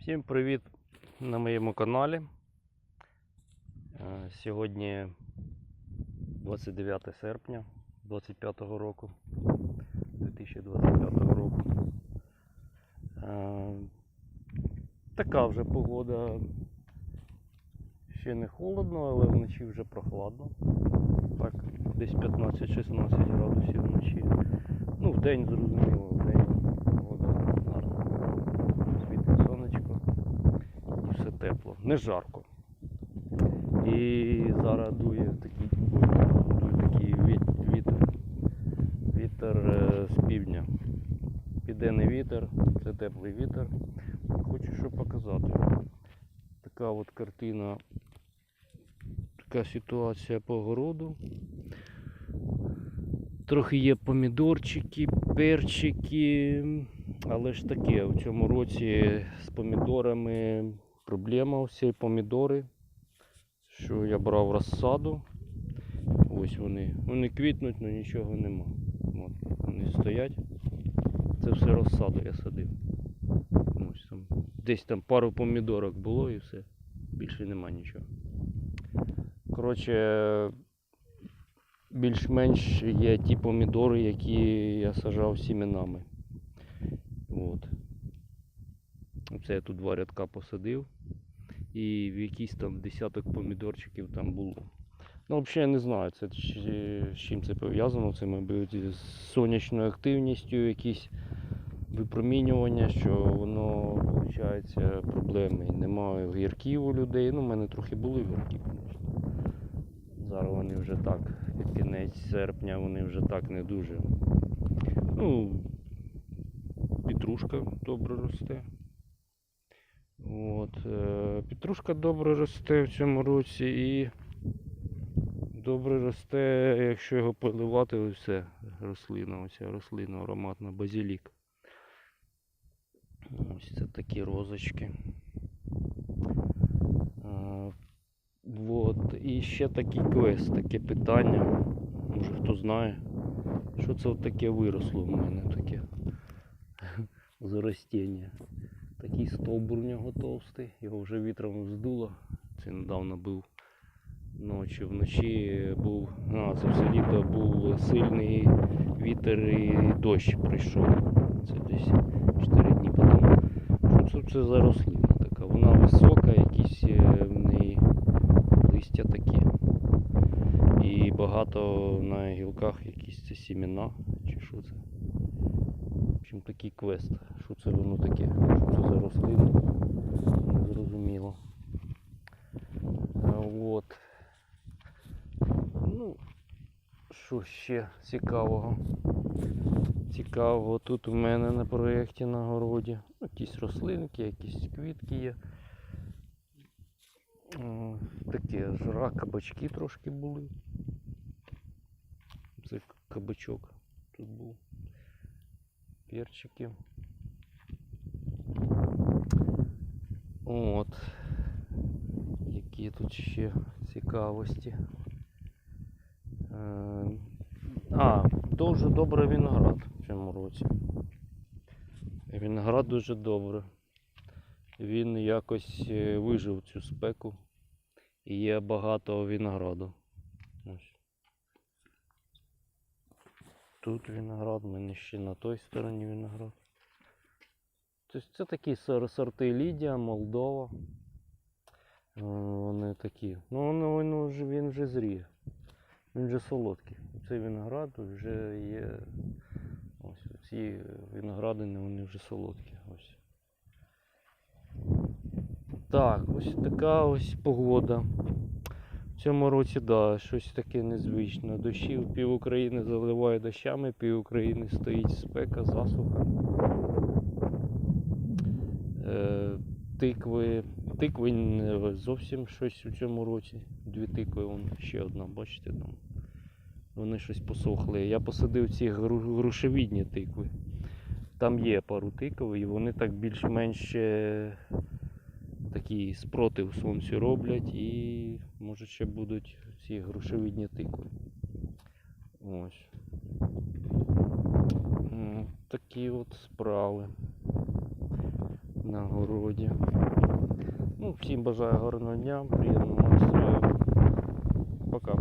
Всім привіт на моєму каналі. Е, Сьогодні 29 серпня 25 року. 2025 року. Е, Така вже погода. Ще не холодно, але вночі вже прохладно. Так, десь 15-16 градусів вночі. Ну, в день зрозуміло, в день погода гарна. Світить сонечко і все тепло. Не жарко. І зараз дує такий, дує такий віт- вітер. Вітер е, з півдня. Піде не вітер, це теплий вітер. Хочу що показати. Така от картина, така ситуація по городу. Трохи є помідорчики, перчики, але ж таке, в цьому році з помідорами проблема всі помідори, що я брав розсаду. Ось вони. Вони квітнуть, але нічого нема. От, вони стоять. Це все розсаду я садив. Ось там. Десь там пару помідорок було і все. Більше нема нічого. Коротше, більш-менш є ті помідори, які я сажав сімінами. От. Це я тут два рядка посадив. І в якийсь там десяток помідорчиків там було. Ну, взагалі я не знаю, це з чим це пов'язано. Це, мабуть, з сонячною активністю, якісь випромінювання, що воно виходить проблеми. Немає огірків у людей. Ну, в мене трохи були огірки, звісно. Зараз вони вже так, під кінець серпня вони вже так не дуже. Ну, петрушка добре росте. От, е, петрушка добре росте в цьому році і добре росте, якщо його поливати, ось все, рослина, оця рослина ароматна, базилік. Ось це такі розочки. Е, Вот. І ще такий квест, таке питання. Може хто знає, що це от таке виросло в мене таке заростіння. Такий стовбур у нього товстий, його вже вітром здуло. Це недавно був ночі. Вночі був, а, це все літо був сильний вітер і дощ прийшов. Це десь 4 дні тому. Що це, за рослина така? Вона висока, якісь е, в неї листя такі. І багато на гілках якісь це сімена, чи що це. В общем, такий квест. Що це воно таке? Що це за рослина? Не зрозуміло. От. Ну, що ще цікавого? Цікавого тут у мене на проєкті на городі. Якісь рослинки, якісь квітки є. О, Таке жра, кабачки трошки були. Це кабачок тут був. Перчики. От. Які тут ще цікавості. Е, А, дуже добре виноград в цьому році. Виноград дуже добре. Він якось е, вижив цю спеку. І є багато винограду. Ось. Тут виноград, в мене ще на той стороні виноград. Тобто це такі сорти Лідія, Молдова. Е, Вони такі. Ну, воно вже, він вже зріє. Він вже солодкий. Цей виноград вже є. Ось ці виноградини, вони вже солодкі. Ось. Так, ось така ось погода. В цьому році, да, щось таке незвичне. Дощів пів України заливає дощами, пів України стоїть спека, засуха. Е, тикви, тикви зовсім щось у цьому році. Дві тикви, вон ще одна, бачите там. Вони щось посохли. Я посадив ці гру- грушевідні тикви. Там є пару тикв, і вони так більш-менш е, такий спротив сонцю роблять і може ще будуть ці грушевидні тикви. Ось. Такі от справи на городі. Ну, Всім бажаю гарного дня, приємного настрою. Пока.